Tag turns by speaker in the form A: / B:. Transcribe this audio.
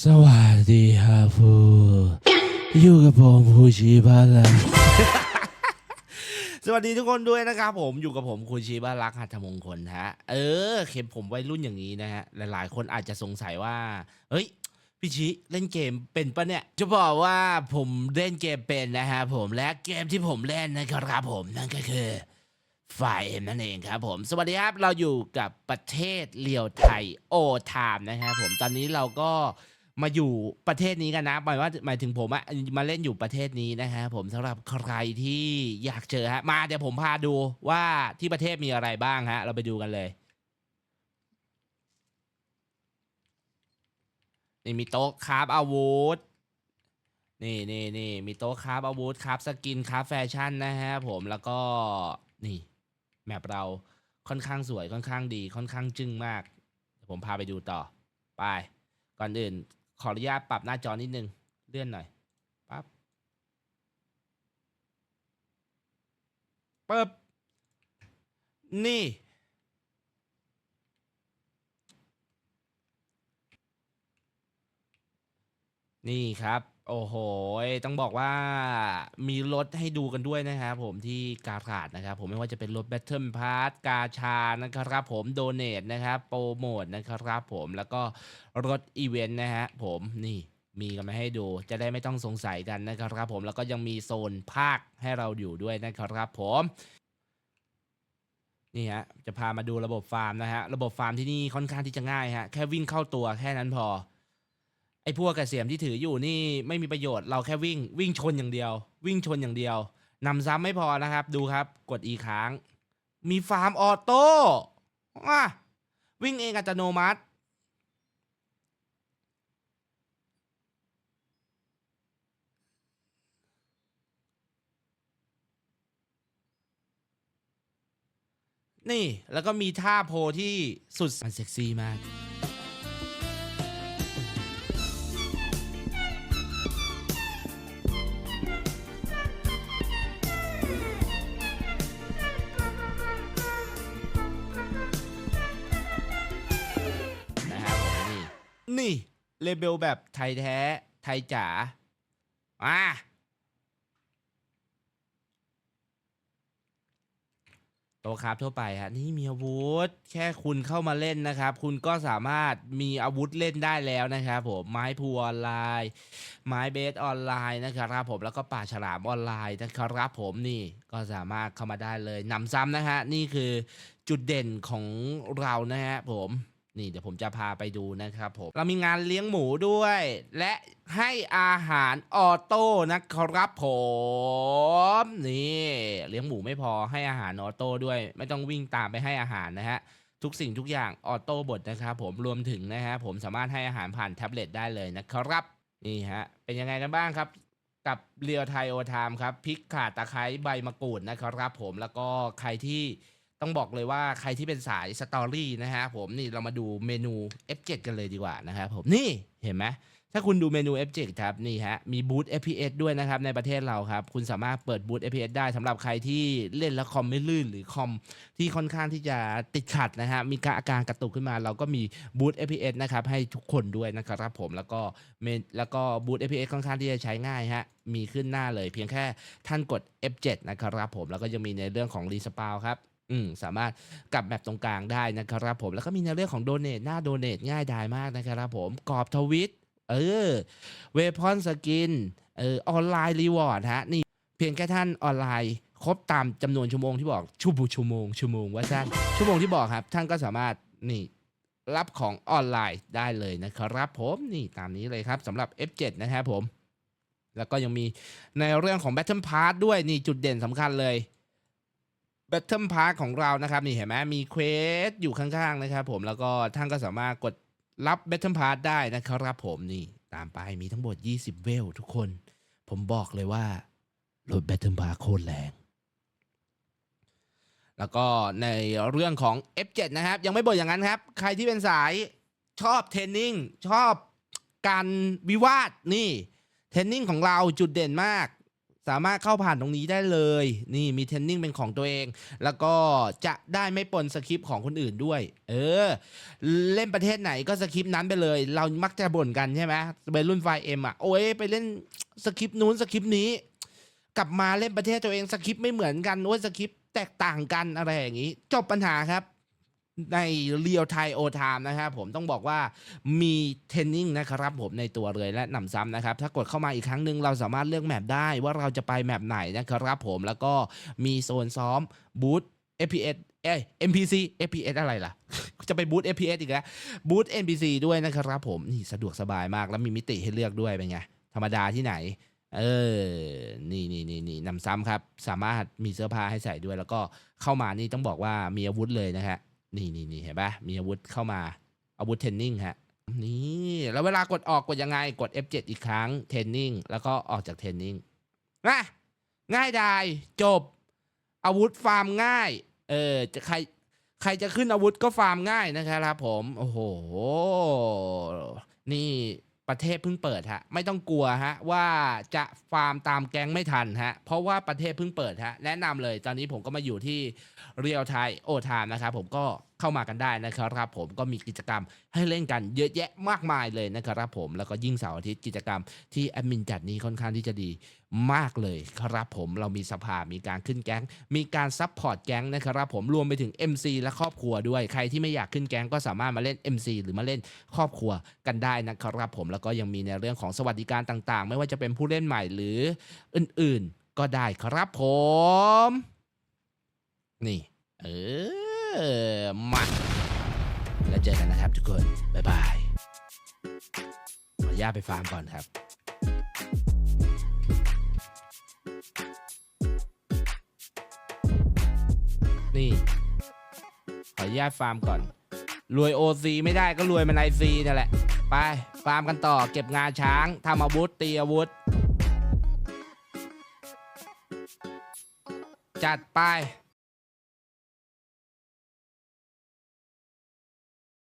A: สวัสดีครับผู้อยู่กับผมผู้ชีบาลาสวัสดีทุกคนด้วยนะครับผมอยู่กับผมคุณชีบารักหัตถมงคลฮะเออเข็มผมวัยรุ่นอย่างนี้นะฮะ หลายๆ คนอาจจะสงสัยว่า เฮ้ย พี่ชิเล่นเกมเป็นปะเนี่ย จะบอกว่าผมเล่นเกมเป็นนะฮะผมและเกมที่ผมเล่นนะครับผมนั่นก็คือไฟเอ็มนั่นเองครับผม สวัสดีครับ เราอยู่กับประเทศเลียวไทยโอไทามนะครับผมตอนนี้เราก็ มาอยู่ประเทศนี้กันนะหมายว่าหมายถึงผมอะมาเล่นอยู่ประเทศนี้นะฮะผมสำหรับใครที่อยากเจอฮะมาเดี๋ยวผมพาดูว่าที่ประเทศมีอะไรบ้างฮะ เราไปดูกันเลยนี่มีโต๊ะคราฟอาวุธนี่นี่นี่มีโต๊ะคราฟอาวุธคราฟสกินคราฟแฟชั่นนะฮะผมแล้วก็นี่แมปเราค่อนข้างสวยค่อนข้างดีค่อนข้างจึ้งมาก ผมพาไปดูต่อไปก่อนอื่น ขออนุญาตปรับหน้าจอนิดนึง เลื่อนหน่อยปั๊บปึ๊บนี่ นี่ครับ โอ้โห ต้องบอกว่ามีรถให้ดูกันด้วยนะครับผมที่กาขาดนะครับ ผมไม่ว่าจะเป็นรถ Battle Pass กาชานะครับผมโดเน a นะครับโปรโมทนะครับผมแล้วก็รถอีเวนต์นะฮะผมนี่มีกันมาให้ดูจะได้ไม่ต้องสงสัยกันนะครับผมแล้วก็ยังมีโซนภาคให้เราอยู่ด้วยนะครับผมนี่ฮะจะพามาดูระบบฟาร์มนะฮะระบบฟาร์มที่นี่ค่อนข้างที่จะง่ายฮะแค่วิ่งเข้าตัวแค่นั้นพอ ไอ้พวกกระเสียมที่ถืออยู่นี่ไม่มีประโยชน์เราแค่วิ่งวิ่งชนอย่างเดียว วิ่งชนอย่างเดียวนำซ้ำไม่พอนะครับ ดูครับกดอีค้าง มีฟาร์มออโต้วิ่งเองอัตโนมัตินี่แล้วก็มีท่าโพที่สุดมันเซ็กซี่มาก นี่เลเบลแบบไทยแท้ ไทยจ๋าอะโตครับทั่วไปฮะนี่มีอาวุธ แค่คุณเข้ามาเล่นนะครับ คุณก็สามารถมีอาวุธเล่นได้แล้วนะครับผมไม้พลูออนไลน์ ไม้เบสออนไลน์นะครับผมแล้วก็ป่าฉลามออนไลน์นะครับผมนี่ก็สามารถเข้ามาได้เลยนำซ้ำนะฮะนี่คือจุดเด่นของเรานะฮะผม นี่เดี๋ยวผมจะพาไปดูนะครับผม เรามีงานเลี้ยงหมูด้วย และให้อาหารออโต้นะครับผม นี่เลี้ยงหมูไม่พอให้อาหารออโต้ด้วย ไม่ต้องวิ่งตามไปให้อาหารนะฮะทุกสิ่งทุกอย่างออโต้บทนะครับผมรวมถึงนะฮะผมสามารถให้อาหารผ่านแท็บเล็ตได้เลยนะครับนี่ฮะเป็นยังไงกันบ้างครับ กับเรียวไทยโอทามครับพริกข่าตะไคร้ใบมะกรูดนะครับผมแล้วก็ใครที่ ต้องบอกเลยว่าใครที่เป็นสายสตอรี่นะฮะผมนี่เรามาดูเมนู F7 กันเลยดีกว่านะครับผมนี่เห็นไหมถ้าคุณดูเมนู F7 ครับนี่ฮะมีบูต FPS ด้วยนะครับในประเทศเราครับคุณสามารถเปิดบูต FPS ได้สำหรับใครที่เล่นแล้วคอมไม่ลื่นหรือคอมที่ค่อนข้างที่จะติดขัดนะฮะมีการอาการกระตุกขึ้นมา เราก็มีบูต FPS นะครับให้ทุกคนด้วยนะครับผมแล้วก็เมนแล้วก็บูต FPS ค่อนข้างที่จะใช้ง่ายฮะมีขึ้นหน้าเลยเพียงแค่ท่านกด F7 นะครับผมแล้วก็ยังมีในเรื่องของรีสปาวครับ อืมสามารถกลับแบบตรงกลางได้นะครับผมแล้วก็มีในเรื่องของโดเน a หน้าโดเน a ง่ายดายมากนะครับผมกรอบทวิตเออเวพอนสกินเออออนไลน์รีวอร์ดฮะนี่เพียงแค่ท่านออนไลน์ครบตามจำนวนชั่วโมงที่บอกชั่วโมงชั่วโมงชั่วโมงว่าสั้นชั่วโมงที่บอกครับ ท่านก็สามารถนี่รับของออนไลน์ได้เลยนะครับผมนี่ตามนี้เลยครับสำหรับ F7 นะครับผม แล้วก็ยังมีในเรื่องของ Battle Pass ด้วยนี่จุดเด่นสำคัญเลย Battle Pass ของเรานะครับ นี่เห็นไหมมีเควสอยู่ข้างๆนะครับผมแล้วก็ท่านก็สามารถกดรับ Battle Pass ได้นะครับผมนี่ตามไปมีทั้งหมด 20 เวลทุกคน ผมบอกเลยว่ารถ Battle Pass โคตรแรง แล้วก็ในเรื่องของ F7 นะครับ ยังไม่บ่นอย่างนั้นครับ ใครที่เป็นสายชอบเทรนนิ่งชอบการวิวาทนี่เทรนนิ่งของเราจุดเด่นมาก สามารถเข้าผ่านตรงนี้ได้เลย นี่มีเทรนนิ่งเป็นของตัวเอง แล้วก็จะได้ไม่ปนสคริปต์ของคนอื่นด้วย เออ เล่นประเทศไหนก็สคริปต์นั้นไปเลย เรามักจะบ่นกันใช่ไหมเป็นรุ่นไฟเอ็มอะ โอ้ยไปเล่นสคริปต์นู้นสคริปต์นี้ กลับมาเล่นประเทศตัวเองสคริปต์ไม่เหมือนกันโอ้ยสคริปต์แตกต่างกันอะไรอย่างนี้ จบปัญหาครับ ในเรียลไทโอทามนะครับผมต้องบอกว่ามีเทนนิ่งนะครับผมในตัวเลยและนำซ้ำนะครับ ถ้ากดเข้ามาอีกครั้งหนึ่งเราสามารถเลือกแมปได้ว่าเราจะไปแมปไหนนะครับผมแล้วก็มีโซนซ้อมบูธ FPS เอ้ย NPC FPS อะไรล่ะ จะไปบูธ FPS อีกแล้วบูธ NPC ด้วยนะครับผมนี่สะดวกสบายมากแล้วมีมิติให้เลือกด้วยเป็นไงธรรมดาที่ไหน เออ นี่นี่นี่นี่นำซ้ำครับ สามารถมีเสื้อผ้าให้ใส่ด้วย แล้วก็เข้ามานี่ต้องบอกว่ามีอาวุธเลยนะฮะ นี่นี่นี่เห็นปะมีอาวุธเข้ามาอาวุธเทนนิ่งฮะนี่แล้วเวลากดออกกดยังไงกด F7 อีกครั้งเทนนิ่งแล้วก็ออกจากเทนนิ่งนะง่ายดายจบ อาวุธฟาร์มง่าย เออจะใครใครจะขึ้นอาวุธก็ฟาร์มง่ายนะครับผม โอ้โห นี่ ประเทศเพิ่งเปิดฮะไม่ต้องกลัวฮะว่าจะฟาร์มตามแก๊งไม่ทันฮะเพราะว่าประเทศเพิ่งเปิดฮะแนะนำเลยตอนนี้ผมก็มาอยู่ที่เรียลไทยโอทามนะครับผมก็ เข้ามากันได้นะครับผมก็มีกิจกรรมให้เล่นกันเยอะแยะมากมายเลยนะครับผมแล้วก็ยิ่งเสาร์อาทิตย์กิจกรรมที่แอดมินจัดนี้ค่อนข้างที่จะดีมากเลยครับผมเรามีสภา มีการขึ้นแก๊ง มีการซับพอร์ตแก๊งนะครับผมรวมไปถึง MC และครอบครัวด้วย ใครที่ไม่อยากขึ้นแก๊งก็สามารถมาเล่น MC หรือมาเล่นครอบครัวกันได้นะครับผมแล้วก็ยังมีในเรื่องของสวัสดิการต่างๆ ไม่ว่าจะเป็นผู้เล่นใหม่หรืออื่นๆก็ได้ครับผม นี่ เออ มาแล้วเจอกันนะครับทุกคน บ๊ายบาย ขออนุญาตไปฟาร์มก่อนครับนี่ ขออนุญาตฟาร์มก่อน รวย OC ไม่ได้ก็รวยมันไอซีนั่นแหละ ไป ฟาร์มกันต่อ เก็บงาช้างทำอาวุธ ตีอาวุธ จัดไป